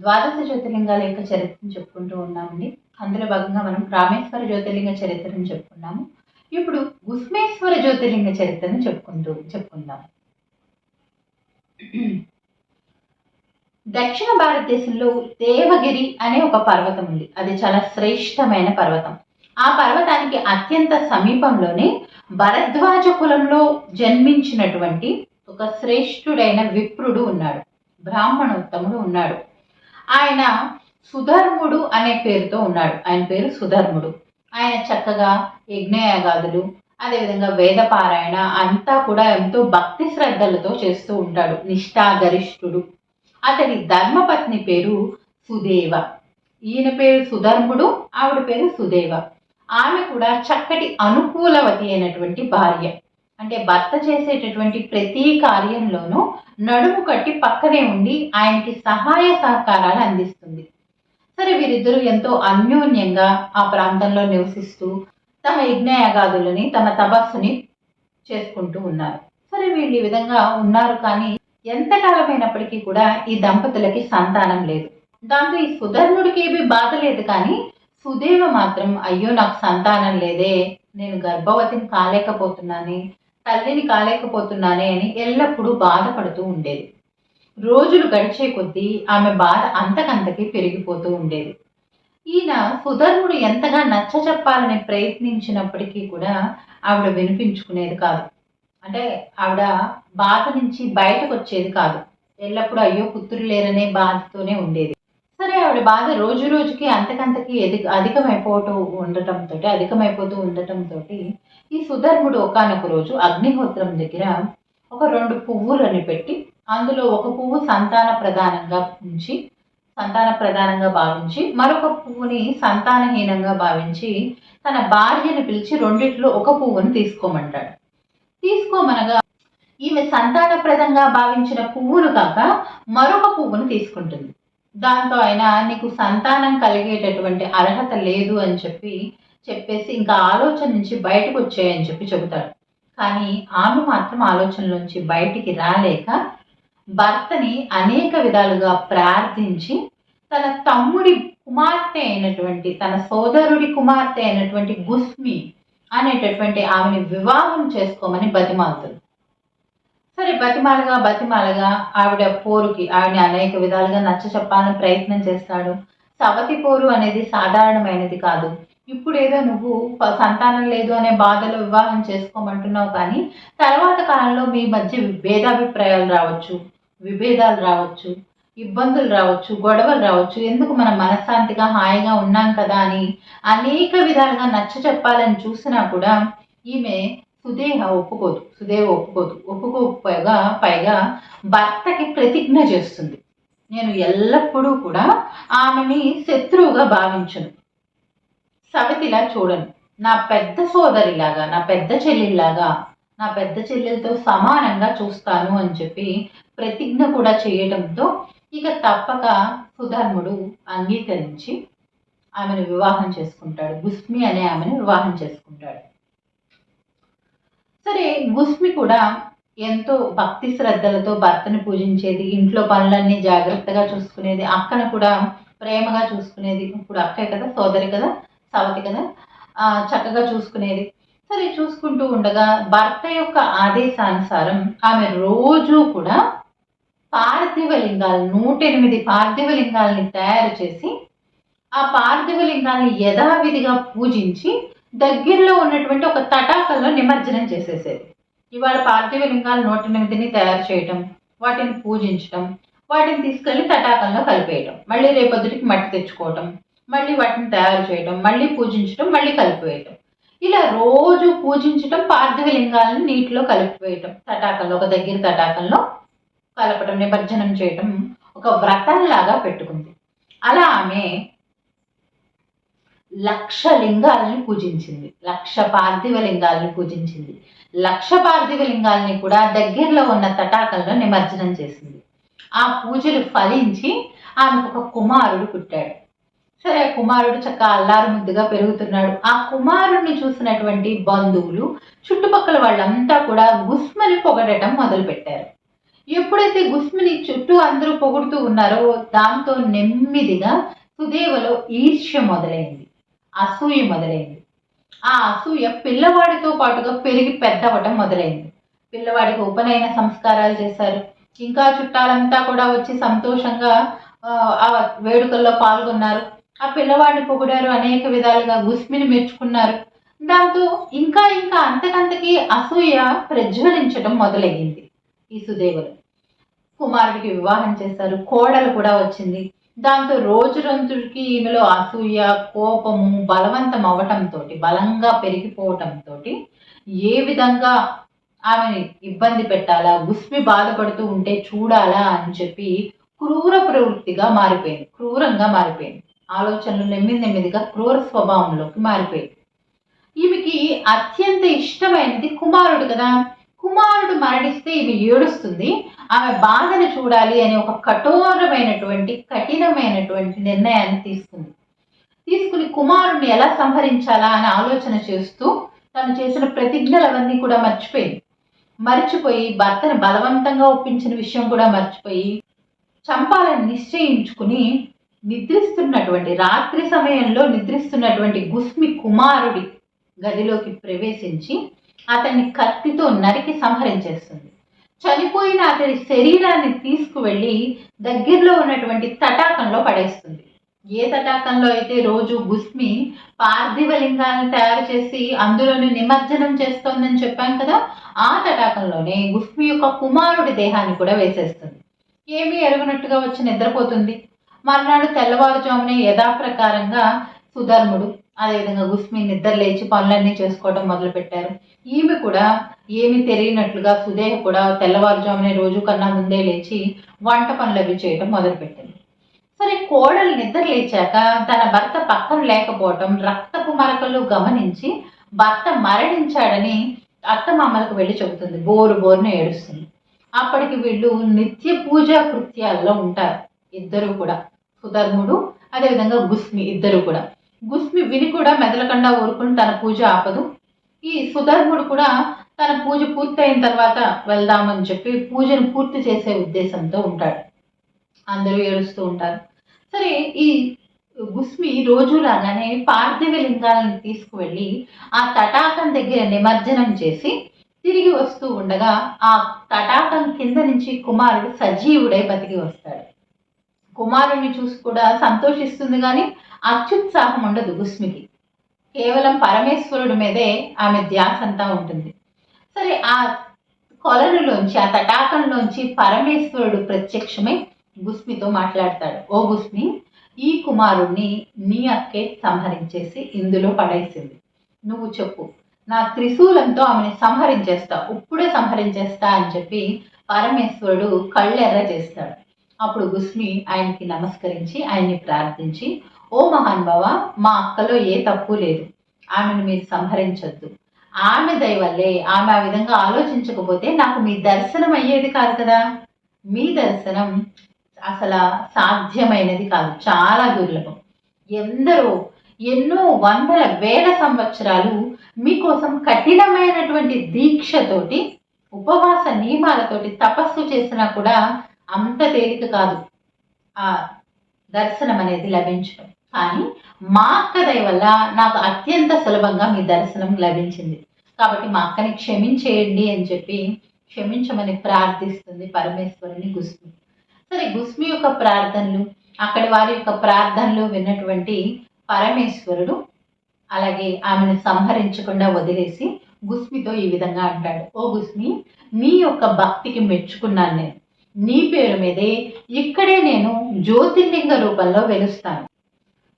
ద్వాదశ జ్యోతిర్లింగాల యొక్క చరిత్రను చెప్పుకుంటూ ఉన్నామండి. అందులో భాగంగా మనం రామేశ్వర జ్యోతిర్లింగ చరిత్రను చెప్పుకున్నాము. ఇప్పుడు గుస్మేశ్వర జ్యోతిర్లింగ చరిత్రను చెప్పుకుంటూ చెప్పుకుందాం. దక్షిణ భారతదేశంలో దేవగిరి అనే ఒక పర్వతం ఉంది. అది చాలా శ్రేష్టమైన పర్వతం. ఆ పర్వతానికి అత్యంత సమీపంలోనే భరద్వాజ కులంలో జన్మించినటువంటి ఒక శ్రేష్ఠుడైన విప్రుడు ఉన్నాడు. బ్రాహ్మణోత్తముడు ఉన్నాడు. ఆయన సుధర్ముడు అనే పేరుతో ఉన్నాడు. ఆయన పేరు సుధర్ముడు. ఆయన చక్కగా యజ్ఞయాగాదులు అదేవిధంగా వేద పారాయణ అంతా కూడా ఎంతో భక్తి శ్రద్ధలతో చేస్తూ ఉంటాడు. నిష్ఠాగరిష్ఠుడు. అతని ధర్మపత్ని పేరు సుదేవ. ఈయన పేరు సుధర్ముడు ఆవిడ పేరు సుదేవ. ఆమె కూడా చక్కటి అనుకూలవతి అయినటువంటి భార్య. అంటే భర్త చేసేటటువంటి ప్రతి కార్యంలోనూ నడుము కట్టి పక్కనే ఉండి ఆయనకి సహాయ సహకారాలు అందిస్తుంది. సరే వీరిద్దరూ ఎంతో అన్యోన్యంగా ఆ ప్రాంతంలో నివసిస్తూ తమ యజ్ఞయాగాదులని తమ తపస్సుని చేసుకుంటూ ఉన్నారు. సరే వీళ్ళు ఈ విధంగా ఉన్నారు కానీ ఎంతకాలమైనప్పటికీ కూడా ఈ దంపతులకి సంతానం లేదు. దాంతో ఈ సుధర్ముడికి ఏమీ బాధ లేదు కానీ సుదేవ మాత్రం అయ్యో నాకు సంతానం లేదే నేను గర్భవతిని కాలేకపోతున్నాను తల్లిని కాలేకపోతున్నానే అని ఎల్లప్పుడూ బాధపడుతూ ఉండేది. రోజులు గడిచే కొద్దీ ఆమె బాధ అంతకంతకి పెరిగిపోతూ ఉండేది. ఈయన సుధర్ముడు ఎంతగా నచ్చ చెప్పాలని ప్రయత్నించినప్పటికీ కూడా ఆవిడ వినిపించుకునేది కాదు. అంటే ఆవిడ బాధ నుంచి బయటకు వచ్చేది కాదు. ఎల్లప్పుడూ అయ్యో పుత్రులు లేరనే బాధతోనే ఉండేది. సరే ఆవిడ బాధ రోజు రోజుకి అంతకంతకి ఎది అధికమైపోతూ ఉండటంతో అధికమైపోతూ ఉండటంతో ఈ సుధర్ముడు ఒకనొక రోజు అగ్నిహోత్రం దగ్గర ఒక రెండు పువ్వులను పెట్టి అందులో ఒక పువ్వు సంతాన ప్రధానంగా ఉంచి సంతాన ప్రధానంగా భావించి మరొక పువ్వుని సంతానహీనంగా భావించి తన భార్యను పిలిచి రెండిట్లో ఒక పువ్వును తీసుకోమంటాడు. తీసుకోమనగా ఈమె సంతానప్రదంగా భావించిన పువ్వులు కాక మరొక పువ్వును తీసుకుంటుంది. దాంతో ఆయన నీకు సంతానం కలిగేటటువంటి అర్హత లేదు అని చెప్పి చెప్పేసి ఇంకా ఆలోచన నుంచి బయటకు వచ్చాయని చెప్పి చెబుతాడు. కానీ ఆమె మాత్రం ఆలోచనలోంచి బయటికి రాలేక భర్తని అనేక విధాలుగా ప్రార్థించి తన తమ్ముడి కుమార్తె అయినటువంటి తన సోదరుడి కుమార్తె అయినటువంటి గుస్మి అనేటటువంటి ఆమెని వివాహం చేసుకోమని బతిమాలుతుంది. సరే బతిమాలగా బతిమాలగా ఆవిడ పోరుకి ఆవిడ అనేక విధాలుగా నచ్చ చెప్పాలని ప్రయత్నం చేస్తాడు. సవతి పోరు అనేది సాధారణమైనది కాదు. ఇప్పుడు ఏదో నువ్వు సంతానం లేదు అనే బాధలో వివాహం చేసుకోమంటున్నావు కానీ తర్వాత కాలంలో మీ మధ్య భేదాభిప్రాయాలు రావచ్చు. విభేదాలు రావచ్చు. ఇబ్బందులు రావచ్చు. గొడవలు రావచ్చు. ఎందుకు మనం మనశ్శాంతిగా హాయిగా ఉన్నాం కదా అని అనేక విధాలుగా నచ్చ చెప్పాలని చూసినా కూడా ఈమె సుదేహ ఒప్పుకోదు సుదేవ ఒప్పుకోదు. ఒప్పుకోకపోగా పైగా భర్తకి ప్రతిజ్ఞ చేస్తుంది. నేను ఎల్లప్పుడూ కూడా ఆమెని శత్రువుగా భావించను. సవితిలా చూడను. నా పెద్ద సోదరిలాగా నా పెద్ద చెల్లిలాగా నా పెద్ద చెల్లెలతో సమానంగా చూస్తాను అని చెప్పి ప్రతిజ్ఞ కూడా చేయడంతో ఇక తప్పక సుధర్ముడు అంగీకరించి ఆమెను వివాహం చేసుకుంటాడు. గుస్మి అనే ఆమెను వివాహం చేసుకుంటాడు. సరే గుస్మి కూడా ఎంతో భక్తి శ్రద్ధలతో భర్తను పూజించేది ఇంట్లో పనులన్నీ జాగ్రత్తగా చూసుకునేది అక్కను కూడా ప్రేమగా చూసుకునేది. ఇప్పుడు అక్కే కదా సోదరి కదా సవతి కదా చక్కగా చూసుకునేది. సరే చూసుకుంటూ ఉండగా భర్త యొక్క ఆదేశానుసారం ఆమె రోజు కూడా పార్థివ లింగాలు నూట ఎనిమిది పార్థివ లింగాల్ని తయారు చేసి ఆ పార్థివ లింగాన్ని యథావిధిగా పూజించి దగ్గరలో ఉన్నటువంటి ఒక తటాకంలో నిమజ్జనం చేసేసేది. ఇవాళ పార్థివ లింగాలు నూట ఎనిమిదిని తయారు చేయటం వాటిని పూజించటం వాటిని తీసుకెళ్ళి తటాకంలో కలిపేయటం మళ్ళీ రేపొద్దుటికి మట్టి తెచ్చుకోవటం మళ్ళీ వాటిని తయారు చేయటం మళ్ళీ పూజించటం మళ్ళీ కలిపివేయటం. ఇలా రోజు పూజించటం పార్థివ లింగాలను నీటిలో కలిపివేయటం తటాకంలో ఒక దగ్గర తటాకంలో కలపటం నిమజ్జనం చేయటం ఒక వ్రతంలాగా పెట్టుకుంది. అలా ఆమె లక్ష లింగాలని పూజించింది. లక్ష పార్థివ లింగాలని పూజించింది. లక్ష పార్థివ లింగాలని కూడా దగ్గరలో ఉన్న తటాకంలో నిమజ్జనం చేసింది. ఆ పూజలు ఫలించి ఆమెకు ఒక కుమారుడు పుట్టాడు. సరే ఆ కుమారుడు చక్క అల్లారు ముద్దుగా పెరుగుతున్నాడు. ఆ కుమారుడిని చూసినటువంటి బంధువులు చుట్టుపక్కల వాళ్ళంతా కూడా గుస్మని పొగడటం మొదలుపెట్టారు. ఎప్పుడైతే గుస్మిని చుట్టూ అందరూ పొగుడుతూ ఉన్నారో దాంతో నెమ్మదిగా సుదేవలో ఈర్ష్య మొదలైంది. అసూయ మొదలైంది. ఆ అసూయ పిల్లవాడితో పాటుగా పెరిగి పెద్దవటం మొదలైంది. పిల్లవాడికి ఉపనయన సంస్కారాలు చేశారు. ఇంకా చుట్టాలంతా కూడా వచ్చి సంతోషంగా ఆ, వేడుకల్లో పాల్గొన్నారు. ఆ పిల్లవాడిని పొగిడారు అనేక విధాలుగా గుస్మిని మెచ్చుకున్నారు. దాంతో ఇంకా ఇంకా అంతకంతకి అసూయ ప్రజ్వలించడం మొదలయ్యింది ఈ సుదేవులు. కుమారుడికి వివాహం చేశారు. కోడలు కూడా వచ్చింది. దాంతో రోజు రోజుకి ఈమెలో అసూయ కోపము బలవంతం అవటంతో బలంగా పెరిగిపోవటంతో ఏ విధంగా ఆమెని ఇబ్బంది పెట్టాలా గుస్మి బాధపడుతూ ఉంటే చూడాలా అని చెప్పి క్రూర ప్రవృత్తిగా మారిపోయింది. క్రూరంగా మారిపోయింది. ఆలోచనలు నెమ్మది నెమ్మదిగా క్రూర స్వభావంలోకి మారిపోయింది. ఈమెకి అత్యంత ఇష్టమైనది కుమారుడు కదా. కుమారుడు మరణిస్తే ఇవి ఏడుస్తుంది. ఆమె బాధను చూడాలి అనే ఒక కఠోరమైనటువంటి కఠినమైనటువంటి నిర్ణయాన్ని తీసుకుంది. తీసుకుని కుమారుడిని ఎలా సంహరించాలా అని ఆలోచన చేస్తూ తను చేసిన ప్రతిజ్ఞలవన్నీ కూడా మర్చిపోయింది. మర్చిపోయి భర్తను బలవంతంగా ఒప్పించిన విషయం కూడా మర్చిపోయి చంపాలని నిశ్చయించుకుని నిద్రిస్తున్నటువంటి రాత్రి సమయంలో నిద్రిస్తున్నటువంటి గుస్మి కుమారుడి గదిలోకి ప్రవేశించి అతన్ని కత్తితో నరికి సంహరించేస్తుంది. చనిపోయిన అతని శరీరాన్ని తీసుకువెళ్ళి దగ్గరలో ఉన్నటువంటి తటాకంలో పడేస్తుంది. ఏ తటాకంలో అయితే రోజు గుస్మి పార్థివ లింగాన్ని తయారు చేసి అందులోని నిమజ్జనం చేస్తోందని చెప్పాం కదా ఆ తటాకంలోనే గుస్మి యొక్క కుమారుడి దేహాన్ని కూడా వేసేస్తుంది. ఏమీ ఎరుగునట్టుగా వచ్చి నిద్రపోతుంది. మర్నాడు తెల్లవారుజామునే యథాప్రకారంగా సుధర్ముడు అదేవిధంగా గుస్మి నిద్ర లేచి పనులన్నీ చేసుకోవడం మొదలుపెట్టారు. ఈమె కూడా ఏమి తెలియనట్లుగా సుదేహ కూడా తెల్లవారుజామునే రోజు కన్నా ముందే లేచి వంట పనులు అవి చేయడం మొదలుపెట్టింది. సరే కోడలు నిద్ర లేచాక తన భర్త పక్కన లేకపోవటం రక్తపు మరకలు గమనించి భర్త మరణించాడని అత్తమామలకు వెళ్ళి చెబుతుంది. బోరు బోరును ఏడుస్తుంది. అప్పటికి వీళ్ళు నిత్య పూజా కృత్యాల్లో ఉంటారు. ఇద్దరు కూడా. సుధర్ముడు అదేవిధంగా గుస్మి ఇద్దరు కూడా. గుస్మి విని కూడా మెదలకుండా ఊరుకుని తన పూజ ఆపదు. ఈ సుధర్ముడు కూడా తన పూజ పూర్తయిన తర్వాత వెళ్దామని చెప్పి పూజను పూర్తి చేసే ఉద్దేశంతో ఉంటాడు. అందరూ ఏడుస్తూ ఉంటారు. సరే ఈ గుస్మి రోజులాగానే పార్థివ లింగాలను తీసుకువెళ్ళి ఆ తటాకం దగ్గర నిమజ్జనం చేసి తిరిగి వస్తూ ఉండగా ఆ తటాకం కింద నుంచి కుమారుడు సజీవుడై బతికి వస్తాడు. కుమారుడిని చూసి కూడా సంతోషిస్తుంది కానీ అత్యుత్సాహం ఉండదు గుస్మికి కేవలం పరమేశ్వరుడి మీదే ఆమె ధ్యాస అంతా ఉంటుంది. సరే ఆ కొలనులోంచి ఆ తటాకంలోంచి పరమేశ్వరుడు ప్రత్యక్షమై గుస్మితో మాట్లాడతాడు. ఓ గుస్మి ఈ కుమారుణ్ణి నీ అక్కే సంహరించేసి ఇందులో పడేసింది. నువ్వు చెప్పు నా త్రిశూలంతో ఆమెని సంహరించేస్తా ఇప్పుడే సంహరించేస్తా అని చెప్పి పరమేశ్వరుడు కళ్ళెర్ర చేస్తాడు. అప్పుడు గుస్మి ఆయనకి నమస్కరించి ఆయన్ని ప్రార్థించి ఓ మహానుభావ మా అక్కలో ఏ తప్పు లేదు. ఆమెను మీరు సంహరించొద్దు. ఆమె దయవల్లే ఆమె ఆ విధంగా ఆలోచించకపోతే నాకు మీ దర్శనం అయ్యేది కాదు కదా. మీ దర్శనం అసలు సాధ్యమైనది కాదు. చాలా దుర్లభం. ఎందరో ఎన్నో వందల వేల సంవత్సరాలు మీకోసం కఠినమైనటువంటి దీక్షతోటి ఉపవాస నియమాలతోటి తపస్సు చేసినా కూడా అంత తేలిక కాదు. ఆ దర్శనం అనేది లభించడం. కానీ మా అక్క దయ వల్ల నాకు అత్యంత సులభంగా మీ దర్శనం లభించింది. కాబట్టి మా అక్కని క్షమించేయండి అని చెప్పి క్షమించమని ప్రార్థిస్తుంది పరమేశ్వరుని గుస్మి. సరే గుస్మి యొక్క ప్రార్థనలు అక్కడి వారి యొక్క ప్రార్థనలు విన్నటువంటి పరమేశ్వరుడు అలాగే ఆమెను సంహరించకుండా వదిలేసి గుస్మితో ఈ విధంగా అంటాడు. ఓ గుస్మి నీ యొక్క భక్తికి మెచ్చుకున్నాను నేను. నీ పేరు మీదే ఇక్కడే నేను జ్యోతిర్లింగ రూపంలో వెలుస్తాను.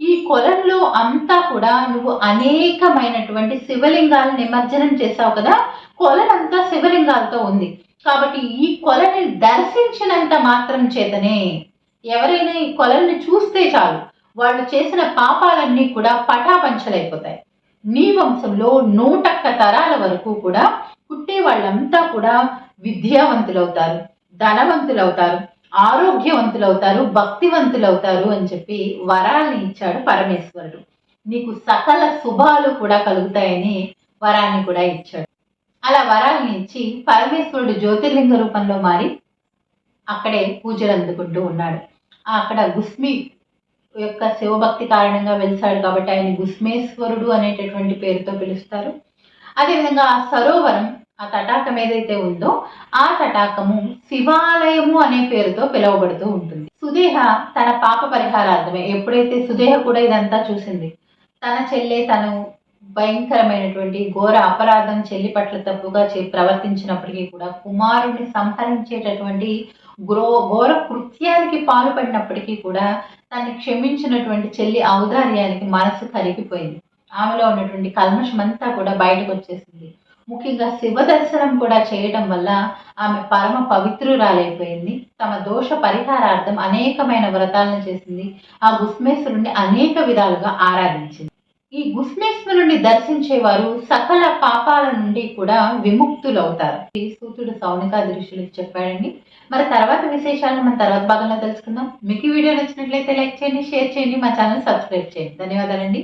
ఈ కొలంలో అంతా కూడా నువ్వు అనేకమైనటువంటి శివలింగాలు నిమజ్జనం చేశావు కదా? కొలనంతా శివలింగాలతో ఉంది. కాబట్టి ఈ కొలని దర్శించినంత మాత్రం చేతనే ఎవరైనా ఈ కొలల్ని చూస్తే చాలు. వాళ్ళు చేసిన పాపాలన్నీ కూడా పటాపంచలైపోతాయి. నీ వంశంలో నూటక్క తరాల వరకు కూడా పుట్టే వాళ్ళంతా కూడా విద్యావంతులవుతారు ధనవంతులవుతారు. ఆరోగ్యవంతులవుతారు భక్తివంతులవుతారు అని చెప్పి వరాల్ని ఇచ్చాడు పరమేశ్వరుడు. నీకు సకల శుభాలు కూడా కలుగుతాయని వరాన్ని కూడా ఇచ్చాడు. అలా వరాల్ని ఇచ్చి పరమేశ్వరుడు జ్యోతిర్లింగ రూపంలో మారి అక్కడే పూజలు అందుకుంటూ ఉన్నాడు. అక్కడ గుస్మి యొక్క శివభక్తి కారణంగా వెలిసాడు కాబట్టి ఆయన గుస్మేశ్వరుడు అనేటటువంటి పేరుతో పిలుస్తారు. అదేవిధంగా ఆ సరోవరం ఆ తటాకం ఏదైతే ఉందో ఆ తటాకము శివాలయము అనే పేరుతో పిలువబడుతూ ఉంటుంది. సుదేహ తన పాప పరిహారార్థమే ఎప్పుడైతే సుదేహ కూడా ఇదంతా చూసింది తన చెల్లె తను భయంకరమైనటువంటి ఘోర అపరాధం చెల్లి పట్ల తప్పుగా చే ప్రవర్తించినప్పటికీ కూడా కుమారుడిని సంహరించేటటువంటి గ్రో ఘోర కృత్యానికి పాల్పడినప్పటికీ కూడా తన్ని క్షమించినటువంటి చెల్లి ఔదార్యానికి మనసు కరిగిపోయింది. ఆమెలో ఉన్నటువంటి కల్మషం అంతా కూడా బయటకు వచ్చేసింది ముఖ్యంగా శివ దర్శనం కూడా చేయడం వల్ల ఆమె పరమ పవిత్రురాలైపోయింది. తమ దోష పరిహారార్థం అనేకమైన వ్రతాలను చేసింది. ఆ గుస్మేశ్వరుణ్ణి అనేక విధాలుగా ఆరాధించింది. ఈ గుస్మేశ్వరుణ్ణి దర్శించేవారు సకల పాపాల నుండి కూడా విముక్తులవుతారు. ఈ సూతుడు సౌనికా దృష్టికి చెప్పాడండి. మరి తర్వాత విశేషాలను మన తర్వాత భాగంలో తెలుసుకుందాం. మీకు వీడియో నచ్చినట్లయితే లైక్ చేయండి షేర్ చేయండి మా ఛానల్ సబ్స్క్రైబ్ చేయండి. ధన్యవాదాలండి.